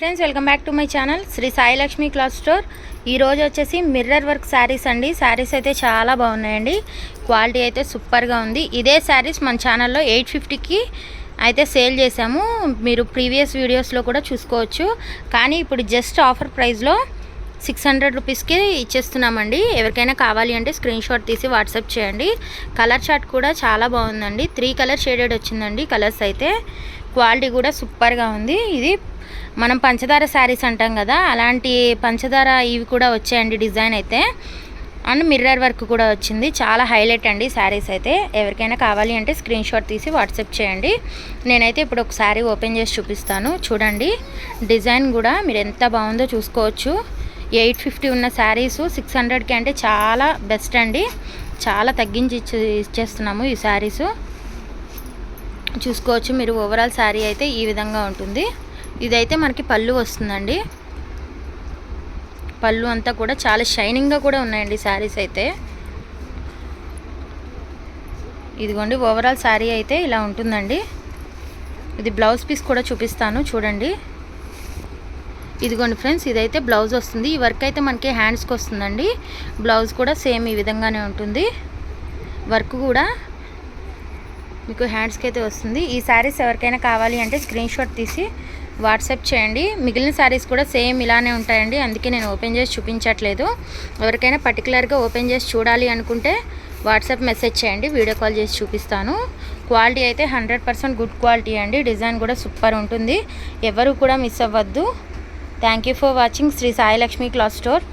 Friends welcome back to my channel. Shri Sailakshmi cloth store. ఈ రోజు వచ్చేసి mirror work saris అండి. శారీస్ అయితే చాలా బాగున్నాయండి. క్వాలిటీ అయితే సూపర్గా ఉంది. ఇదే శారీస్ మన ఛానల్లో ఎయిట్ ఫిఫ్టీకి అయితే సేల్ చేసాము మీరు ప్రీవియస్ వీడియోస్లో కూడా చూసుకోవచ్చు. కానీ ఇప్పుడు జస్ట్ ఆఫర్ ప్రైస్లో సిక్స్ హండ్రెడ్ రూపీస్కి ఇచ్చేస్తున్నామండి. ఎవరికైనా కావాలి అంటే స్క్రీన్ షాట్ తీసి వాట్సాప్ చేయండి. కలర్ చార్ట్ కూడా చాలా బాగుందండి. త్రీ కలర్ షేడెడ్ వచ్చిందండి కలర్స్ అయితే. క్వాలిటీ కూడా సూపర్గా ఉంది. ఇది మనం పంచదార శారీస్ అంటాం కదా అలాంటి పంచదార ఇవి కూడా వచ్చాయండి డిజైన్ అయితే. అండ్ మిర్రర్ వర్క్ కూడా వచ్చింది. చాలా హైలైట్ అండి శారీస్ అయితే. ఎవరికైనా కావాలి అంటే స్క్రీన్ షాట్ తీసి వాట్సాప్ చేయండి. నేనైతే ఇప్పుడు ఒక శారీ ఓపెన్ చేసి చూపిస్తాను. చూడండి డిజైన్ కూడా మీరు ఎంత బాగుందో చూసుకోవచ్చు. ఎయిట్ ఫిఫ్టీ ఉన్న శారీస్ సిక్స్ హండ్రెడ్కి అంటే చాలా బెస్ట్ అండి. చాలా తగ్గించి ఇచ్చే ఇచ్చేస్తున్నాము ఈ శారీసు. చూసుకోవచ్చు. మీరు ఓవరాల్ శారీ అయితే ఈ విధంగా ఉంటుంది. ఇదైతే మనకి పళ్ళు వస్తుందండి. పళ్ళు అంతా కూడా చాలా షైనింగ్గా కూడా ఉన్నాయండి శారీస్ అయితే. ఇదిగోండి ఓవరాల్ శారీ అయితే ఇలా ఉంటుందండి. ఇది బ్లౌజ్ పీస్ కూడా చూపిస్తాను చూడండి. ఇదిగోండి ఫ్రెండ్స్ ఇదైతే బ్లౌజ్ వస్తుంది. ఈ వర్క్ అయితే మనకి హ్యాండ్స్కి వస్తుందండి. బ్లౌజ్ కూడా సేమ్ ఈ విధంగానే ఉంటుంది. వర్క్ కూడా మీకు హ్యాండ్స్కి అయితే వస్తుంది. ఈ శారీస్ ఎవరికైనా కావాలి అంటే స్క్రీన్ షాట్ తీసి వాట్సాప్ చేయండి. మిగిలిన శారీస్ కూడా సేమ్ ఇలానే ఉంటాయండి. అందుకే నేను ఓపెన్ చేసి చూపించట్లేదు. ఎవరికైనా పర్టికులర్గా ఓపెన్ చేసి చూడాలి అనుకుంటే వాట్సాప్ మెసేజ్ చేయండి. వీడియో కాల్ చేసి చూపిస్తాను. క్వాలిటీ అయితే హండ్రెడ్ పర్సెంట్ గుడ్ క్వాలిటీ అండి. డిజైన్ కూడా సూపర్ ఉంటుంది. ఎవరు కూడా మిస్ అవ్వద్దు. Thank you for watching Shri Sailakshmi cloth store.